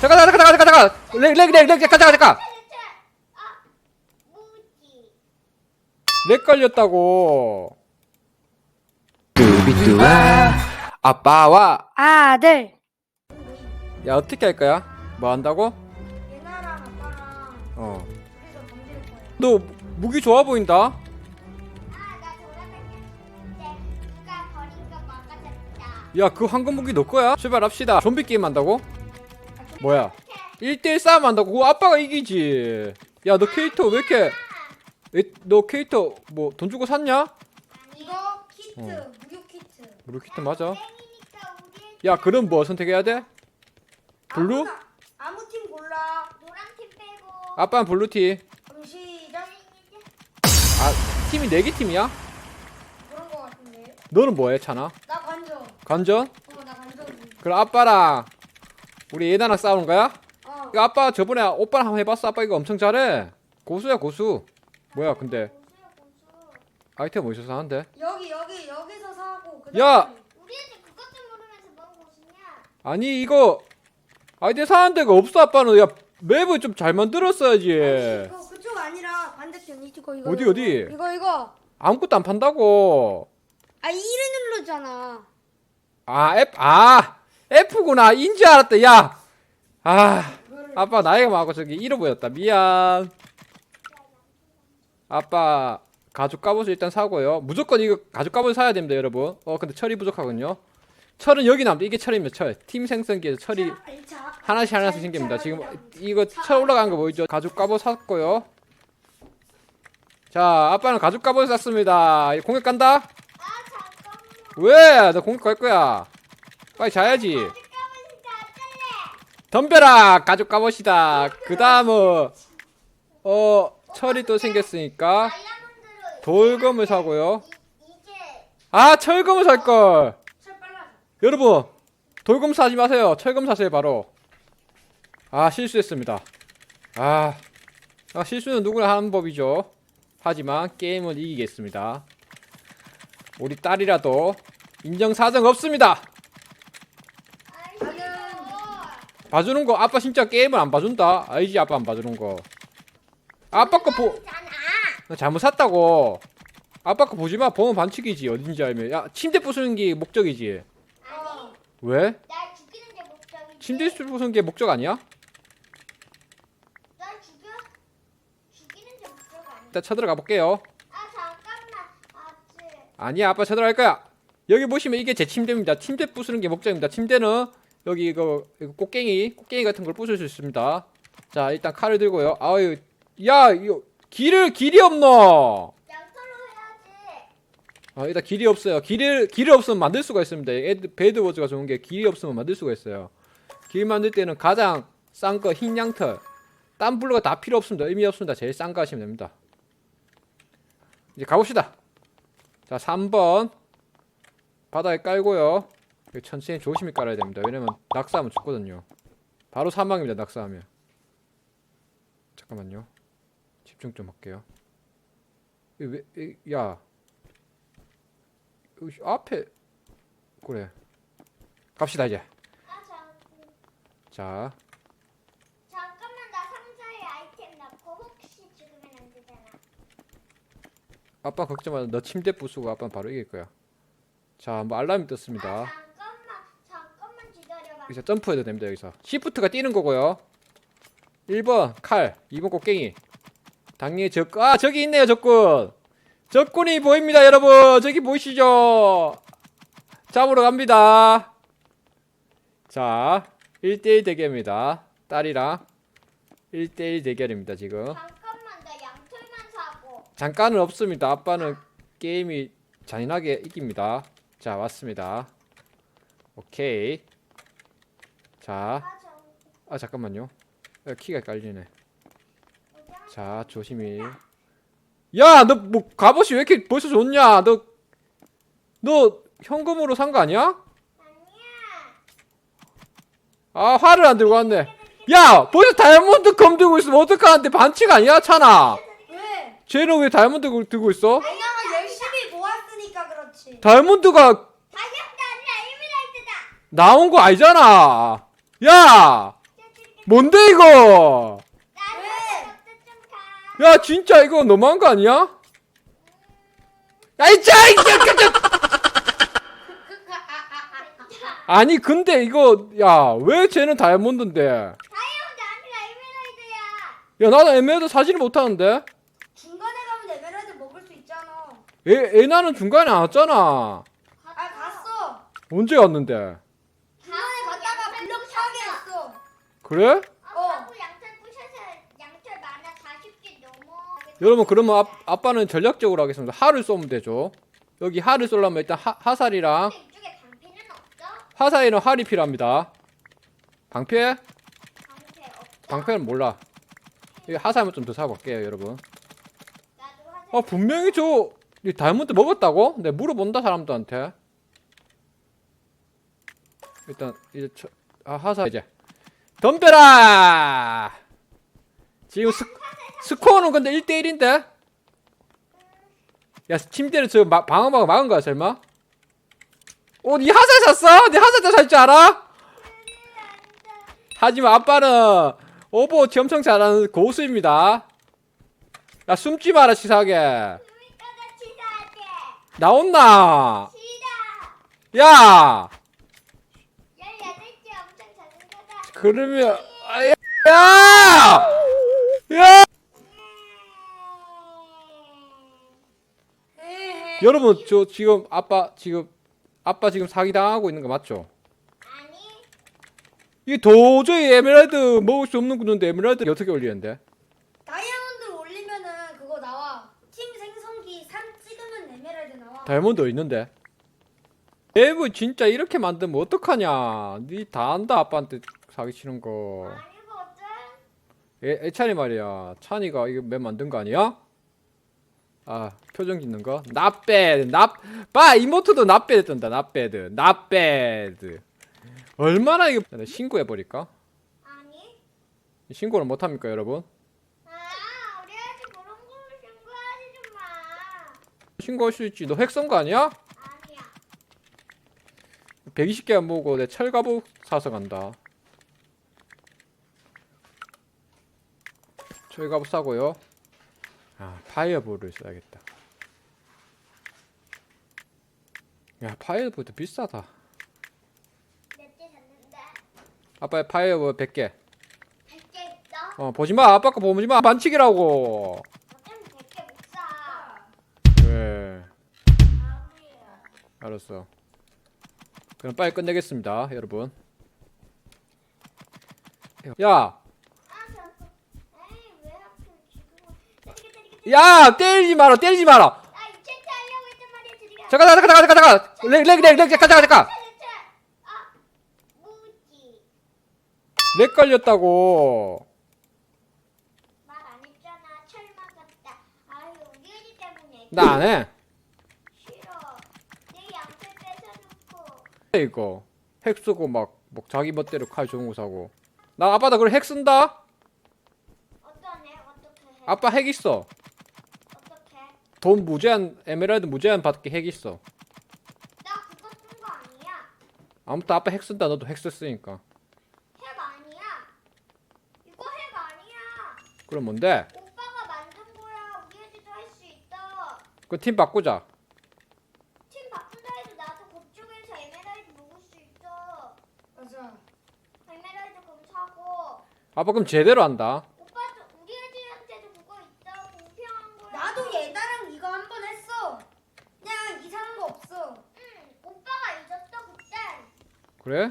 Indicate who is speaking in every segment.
Speaker 1: 잠깐 잠깐 잠깐 잠깐 잠깐 렉렉렉렉 잠깐 잠깐 잠깐
Speaker 2: 아.
Speaker 1: 렉 걸렸다고 뚜비뚜아 아빠와
Speaker 3: 아들.
Speaker 1: 야 어떻게 할 거야? 뭐 한다고?
Speaker 3: 예나랑 아빠랑
Speaker 1: 어.
Speaker 3: 둘이서 덤빌 거야.
Speaker 1: 너 무기 좋아 보인다.
Speaker 2: 아, 나 돌아다녔는데 누가 버린 거 막아줬다.
Speaker 1: 야 그 황금 무기 너 거야? 출발합시다. 좀비 게임 한다고? 뭐야? 1대1 싸움 한다고? 그거 아빠가 이기지. 야 너 캐릭터 왜 이렇게 에, 너 캐릭터 뭐 돈 주고 샀냐?
Speaker 3: 이거 키트,
Speaker 1: 어.
Speaker 3: 무료 키트.
Speaker 1: 무료 키트 맞아.
Speaker 2: 땡이니까 우리
Speaker 1: 야 그럼 뭐 선택해야 돼? 블루?
Speaker 3: 아무나, 아무 팀 골라.
Speaker 2: 노란 팀 빼고.
Speaker 1: 아빠는 블루티.
Speaker 3: 그럼 시작.
Speaker 1: 아 팀이 4개 팀이야?
Speaker 3: 그런 거 같은데.
Speaker 1: 너는 뭐해 차나?
Speaker 3: 나 관전.
Speaker 1: 관전?
Speaker 3: 어, 나 관전.
Speaker 1: 그럼 아빠랑 우리 예나랑 싸우는 거야?
Speaker 3: 어.
Speaker 1: 이거 아빠 저번에 오빠랑 한번 해봤어. 아빠 이거 엄청 잘해. 고수야 고수. 뭐야 근데
Speaker 2: 고수야 고수.
Speaker 1: 아이템 뭐 있어서 하는데?
Speaker 3: 여기 여기 여기서 사고. 그
Speaker 1: 야!
Speaker 2: 우리한테 그것 좀 모르면서 뭔 고수냐?
Speaker 1: 아니 이거 아이템 사는 데 가 없어 아빠는 야 맵을 좀 잘 만들었어야지
Speaker 3: 이거 그쪽 아니라 반대편 이거 이거.
Speaker 1: 어디,
Speaker 3: 이거.
Speaker 1: 어디?
Speaker 3: 이거 이거.
Speaker 1: 아무것도 안 판다고
Speaker 3: 아 이를 누르잖아.
Speaker 1: 아 F 아 F구나 인지 알았다 야 아 아빠 나이가 많고 저기 잃어버렸다 미안 아빠 가죽 갑옷을 일단 사고요 무조건 이거 가죽 갑옷 사야 됩니다 여러분 어 근데 철이 부족하군요 철은 여기 남다 이게 철입니다 철 팀 생성기에서 철이. 하나씩 하나씩 생깁니다. 지금 이거 철 올라간 거 보이죠? 가죽 갑옷 샀고요. 자, 아빠는 가죽 갑옷 샀습니다. 공격 간다?
Speaker 2: 아.
Speaker 1: 왜? 너 공격 갈 거야. 빨리 자야지. 덤벼라! 가죽 갑옷이다. 그 다음은, 어, 철이 또 생겼으니까 돌검을 사고요. 아, 철검을 살걸!
Speaker 3: 철 빨라.
Speaker 1: 여러분, 돌검 사지 마세요. 철검 사세요, 바로. 아, 실수했습니다. 아, 아, 실수는 누구나 하는 법이죠. 하지만 게임을 이기겠습니다. 우리 딸이라도 인정 사정 없습니다.
Speaker 2: 아이
Speaker 3: 나는
Speaker 2: 싫어.
Speaker 1: 봐주는 거, 아빠 진짜 게임을 안 봐준다. 알지, 아빠 안 봐주는 거. 아빠 거 보. 나 잘못 샀다고. 아빠 거 보지 마. 보면 반칙이지. 어딘지 알면. 야, 침대 부수는 게 목적이지.
Speaker 2: 아니,
Speaker 1: 왜?
Speaker 2: 날 죽이는 게 목적이지.
Speaker 1: 침대 부수는 게 목적 아니야?
Speaker 2: 날 죽여? 죽이는 게 목적 아니야.
Speaker 1: 일단 쳐들어가 볼게요.
Speaker 2: 아 잠깐만.
Speaker 1: 아니야 아빠 쳐들어갈 거야 여기 보시면 이게 제 침대입니다 침대 부수는 게 목적입니다 침대는 여기 이거, 이거 꽃갱이 꽃갱이 같은 걸 부술 수 있습니다. 자 일단 칼을 들고요. 아유 야 이거 길을 길이 없노?
Speaker 2: 양털로 해야지.
Speaker 1: 아 일단 길이 없어요. 길을 길이 없으면 만들 수가 있습니다. 애드, 배드워즈가 좋은 게 길이 없으면 만들 수가 있어요. 길 만들 때는 가장 싼 거 흰 양털. 딴 블루가 다 필요 없습니다. 의미 없습니다. 제일 싼 거 하시면 됩니다. 이제 가봅시다. 자 3번 바닥에 깔고요 천천히 조심히 깔아야 됩니다. 왜냐면 낙사하면 죽거든요. 바로 사망입니다 낙사하면. 잠깐만요. 집중 좀 할게요. 이 왜, 이, 야. 여기 앞에. 그래. 갑시다 이제.
Speaker 2: 아 잠.
Speaker 1: 자.
Speaker 2: 잠깐만 나 상자에 아이템 넣고 혹시 죽으면 안 되잖아.
Speaker 1: 아빠 걱정 마 너 침대 부수고 아빠는 바로 이길 거야. 자 뭐 알람이 떴습니다.
Speaker 2: 아 잠깐만 잠깐만 기다려봐.
Speaker 1: 여기서 점프해도 됩니다 여기서. 시프트가 뛰는 거고요. 1번 칼. 2번 곡괭이. 당연히 적, 아 저기 있네요 적군. 적군이 보입니다 여러분. 저기 보이시죠? 잡으러 갑니다. 자 1대1 대결입니다. 딸이랑 1대1 대결입니다 지금.
Speaker 2: 잠깐만 나 양털만 사고.
Speaker 1: 잠깐은 없습니다. 아빠는 게임이 잔인하게 이깁니다. 자 왔습니다. 오케이
Speaker 2: 자아 잠.
Speaker 1: 아 잠깐만요. 야, 키가 깔리네. 자 조심히. 야 너 뭐 갑옷이 왜 이렇게 벌써 좋냐? 너 너 현금으로 산 거 아니야?
Speaker 2: 아니야.
Speaker 1: 아 화를 안 들고 왔네. 야 벌써 다이아몬드 검 들고 있으면 어떡하는데 반칙 아니야 차나?
Speaker 3: 왜?
Speaker 1: 쟤는 왜 다이아몬드 걸- 들고 있어?
Speaker 3: 왜냐면 열심히 모았으니까 그렇지.
Speaker 1: 다이아몬드가
Speaker 2: 다이아몬드 아니라 에메랄드다.
Speaker 1: 나온 거 아니잖아. 야 뭔데 이거? 야 진짜 이거 너무한 거 아니야? 야이 짜이 아니 근데 이거 야 왜 쟤는 다이아몬드인데? 야
Speaker 2: 다이아몬드 아니라 에메랄드야.
Speaker 1: 나도 에메랄드 사지를 못하는데?
Speaker 3: 중간에 가면 에메랄드 먹을 수 있잖아.
Speaker 1: 에 에나는 중간에 안 왔잖아.
Speaker 3: 아 갔어.
Speaker 1: 언제 왔는데?
Speaker 3: 중간에 갔다가 블럭 파괴 했어.
Speaker 1: 그래?
Speaker 2: 어. 자꾸 양털 부셔서 양털 많아 40개 넘어.
Speaker 1: 여러분 그러면 아, 아빠는 전략적으로 하겠습니다. 하를 쏘면 되죠. 여기 하를 쏘려면 일단 하, 하살이랑
Speaker 2: 근데 이쪽에 방패는 없어?
Speaker 1: 화살이랑 활이 필요합니다. 방패?
Speaker 2: 방패?
Speaker 1: 방패는 몰라. 이 하살만 좀 더 사볼게요, 여러분.
Speaker 2: 나도.
Speaker 1: 아 분명히 저이 다이아몬드 먹었다고? 내가 물어본다 사람들한테. 일단 이제 저, 아 하사 이제 덤벼라. 지금 스, 스코어는 근데 1대1인데. 야 침대를 저 마, 방어막 막은 거야 설마? 어, 니 하사 샀어? 니 하사 살줄 알아? 하지만 아빠는 오버워치 엄청 잘하는 고수입니다. 야 숨지 마라 치사하게.
Speaker 2: 나.
Speaker 1: 나온나? 야!
Speaker 2: 18개 엄청 작은 거다.
Speaker 1: 그러면 아, 야! 여러분 저 지금 아빠 지금 아빠 지금 사기 당하고 있는 거 맞죠?
Speaker 2: 아니.
Speaker 1: 이게 도저히 에메랄드 먹을 수 없는 구조인데 에메랄드 어떻게 올리는데?
Speaker 3: 다이아몬드 올리면은 그거 나와. 팀 생성기 3 찍으면 에메랄드 나와.
Speaker 1: 다이아몬드 있는데? 앱을 진짜 이렇게 만들면 어떡하냐? 니 다 안다 아빠한테 사기 치는 거.
Speaker 2: 아니거든.
Speaker 1: 애, 애찬이 말이야. 찬이가 이거 맵 만든 거 아니야? 아 표정 짓는 거? 나빼드 나봐 이모트도 나빼드 뜬다 나빼드 나빼드 얼마나 이거 신고해 버릴까?
Speaker 2: 아니.
Speaker 1: 신고를 못 합니까 여러분?
Speaker 2: 아, 우리 아직 그런 걸로 신고하지 좀 마.
Speaker 1: 신고할 수 있지. 너핵쏜거 아니야?
Speaker 2: 아니야.
Speaker 1: 120개 안 모으고 내 철갑옷 사서 간다. 철갑옷 사고요. 아 파이어볼을 써야겠다. 야 파이어볼도 비싸다. 아빠의 파이어볼 100개.
Speaker 2: 100개 있어?
Speaker 1: 어 보지 마 아빠 거 보지 마 반칙이라고.
Speaker 2: 어쩜 100개 못 사.
Speaker 1: 왜?
Speaker 2: 아무리야.
Speaker 1: 알았어. 그럼 빨리 끝내겠습니다 여러분. 야
Speaker 2: 아, 잠깐. 에이, 왜 하필 지금은. 때리게, 때리게, 때리게.
Speaker 1: 야 때리지 마라 때리지 마라.
Speaker 2: 아, 이체트 하려고 했단 말이야, 드리가.
Speaker 1: 잠깐 잠깐 잠깐 잠깐 잠깐 렉렉렉렉 잠깐 잠깐 잠깐.
Speaker 2: 아.
Speaker 1: 렉 걸렸다고
Speaker 2: 말 안 했잖아. 철만 같다. 아유, 우리 애기 때문에.
Speaker 1: 나 안 해
Speaker 2: 싫어. 내 양털 뺏어놓고.
Speaker 1: 이거 핵 쓰고 막, 막 자기 멋대로 칼 좋은 거 사고 나 아빠다 그걸 핵 쓴다
Speaker 2: 어떠네? 어떻게 해?
Speaker 1: 아빠 핵 있어? 돈 무제한 에메랄드 무제한 받게 핵 있어
Speaker 2: 나 그거 쓴 거 아니야.
Speaker 1: 아무튼 아빠 핵 쓴다 너도 핵 썼으니까
Speaker 2: 핵 아니야. 이거 핵 아니야.
Speaker 1: 그럼 뭔데
Speaker 2: 오빠가 만든 거야. 우리 애들도 할 수 있어.
Speaker 1: 그팀 바꾸자
Speaker 2: 팀 바꾼다 해도 나도 그쪽에서 에메랄드 먹을 수 있어.
Speaker 3: 맞아.
Speaker 2: 에메랄드 그럼 사고.
Speaker 1: 아빠 그럼 제대로 한다
Speaker 2: 오빠도 우리 애들한테도 그거 있어. 공평한 거야.
Speaker 3: 나도 얘나랑 이거 한 번 했어. 그냥 이상한 거 없어.
Speaker 2: 응. 오빠가 잊었어 그때.
Speaker 1: 그래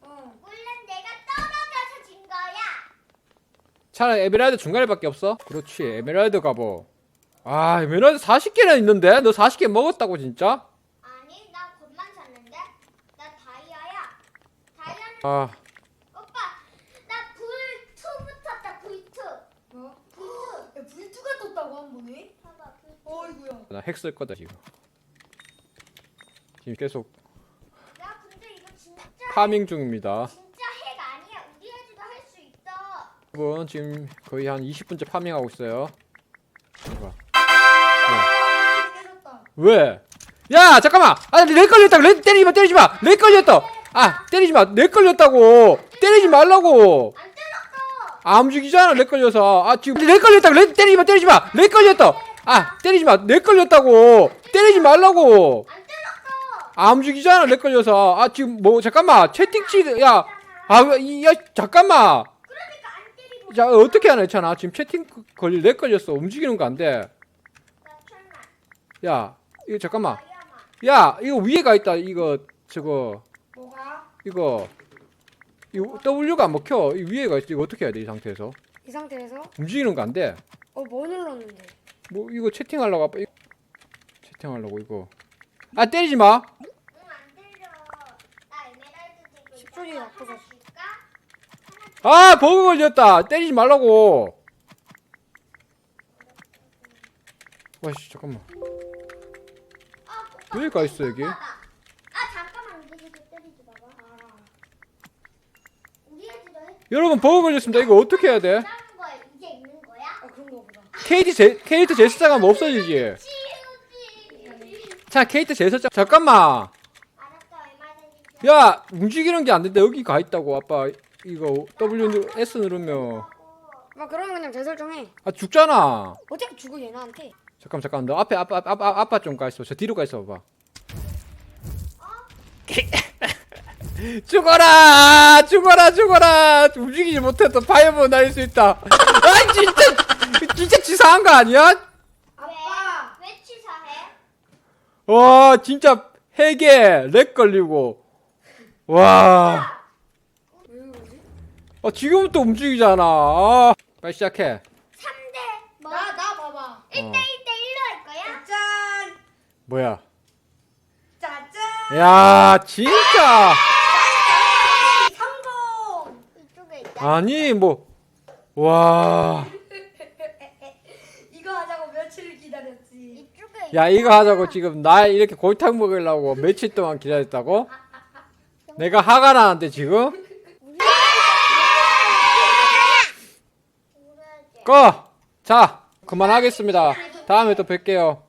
Speaker 3: 어.
Speaker 2: 물론 내가 떨어져서 진 거야.
Speaker 1: 차라리 에메랄드 중간에밖에 없어 그렇지 에메랄드 가보 아 에메랄드 40개나 있는데 너 40개 먹었다고 진짜
Speaker 2: 아니 나 겉만 샀는데. 나 다이아야. 다이아는
Speaker 1: 아
Speaker 2: 오빠 나 불2 붙었다 불2.
Speaker 3: 뭐? 야, 불투가 떴다고 한 번에?
Speaker 2: 봐봐 불2.
Speaker 3: 어이구야.
Speaker 1: 나 핵 쓸 거다 지금 지금 계속
Speaker 2: 나 근데 이거 진짜
Speaker 1: 파밍 중입니다
Speaker 2: 진짜 핵 아니야. 우리 애들도 할 수 있어.
Speaker 1: 여러분 지금 거의 한 20분째 파밍하고 있어요 이거.
Speaker 3: 아, 깨졌다.
Speaker 1: 왜? 야 잠깐만 아렉 걸렸다 렉 때리지 마 때리지 마 렉 걸렸다 아 때리지 마 렉 걸렸다고 때리지 말라고.
Speaker 2: 안
Speaker 1: 움직이잖아 렉 걸려서. 아 지금 렉 걸렸다고. 렉 때리지 마 때리지 마. 렉 걸렸다. 아 때리지 마. 렉 걸렸다고. 때리지 말라고.
Speaker 2: 안
Speaker 1: 움직이잖아 렉 걸려서. 아 지금 뭐 잠깐만 채팅치 야. 아, 이, 야, 잠깐만. 자, 어떻게 하나 했잖아. 지금 채팅 걸리, 렉 걸렸어. 움직이는 거 안 돼.
Speaker 2: 나 철만.
Speaker 1: 야, 이거 잠깐만.
Speaker 2: 야,
Speaker 1: 이거 위에 가 있다. 이거, 저거,
Speaker 3: 뭐가?
Speaker 1: 이거. 이거 W가 안 먹혀. 이 위에 가 있어. 이거 어떻게 해야 돼, 이 상태에서?
Speaker 3: 이 상태에서?
Speaker 1: 움직이는 거 안 돼.
Speaker 3: 어, 뭐 눌렀는데?
Speaker 1: 뭐, 이거 채팅하려고, 아빠. 이거- 채팅하려고, 이거. 아, 때리지 마.
Speaker 2: 응, 안 때려. 나 에메랄드 지금.
Speaker 3: 10초 뒤에
Speaker 2: 하나
Speaker 3: 바꿔서.
Speaker 2: 줄까?
Speaker 1: 아, 버그 걸렸다. 때리지 말라고. 와씨, 잠깐만.
Speaker 2: 아, 오빠,
Speaker 1: 여기가 있어, 여기.
Speaker 2: 아, 잠깐만. 우리 집에 때리지 마봐. 알아. 우리.
Speaker 1: 여러분, 버그 걸렸습니다. 이거 어떻게 해야 돼?
Speaker 2: 다른 거에 이제 있는 거야?
Speaker 3: 아, 그런 거 보다.
Speaker 1: KT 제, 제스자가 뭐 없어지지.
Speaker 2: 치우지.
Speaker 1: 자, KT 제스자. 잠깐만.
Speaker 2: 알았어.
Speaker 1: 야, 움직이는 게 안 된다. 여기 가 있다고, 아빠. 이거 W 누- S 누르면
Speaker 3: 아, 그러면 그냥 재설정해.
Speaker 1: 아 죽잖아.
Speaker 3: 어차피 죽어, 얘 나한테.
Speaker 1: 잠깐 잠깐 너 앞에 아빠 아빠 아빠, 아빠 좀 가 있어. 저 뒤로 가 있어 봐봐. 죽어라! 죽어라! 죽어라! 움직이지 못해도 파이어 날릴 수 있다. 아 진짜 진짜 치사한 거 아니야?
Speaker 3: 아빠!
Speaker 2: 왜 치사해?
Speaker 1: 와 진짜 핵에 렉 걸리고 와. 아 지금부터 움직이잖아. 아, 빨리 시작해.
Speaker 2: 3대 뭐?
Speaker 3: 나, 나 봐봐.
Speaker 2: 1대 1대 1로 할 거야?
Speaker 3: 짠!
Speaker 1: 뭐야?
Speaker 3: 짜잔!
Speaker 1: 야 진짜
Speaker 3: 성공!
Speaker 2: 이쪽에 있다.
Speaker 1: 아니 뭐 와.
Speaker 3: 이거 하자고 며칠을 기다렸지.
Speaker 2: 이쪽에
Speaker 1: 야 이거 하자고 지금 나 이렇게 골탕 먹으려고 며칠 동안 기다렸다고? 내가 화가 나는데 지금?
Speaker 2: 있다.
Speaker 1: 꺼! 자 그만하겠습니다 다음에 또 뵐게요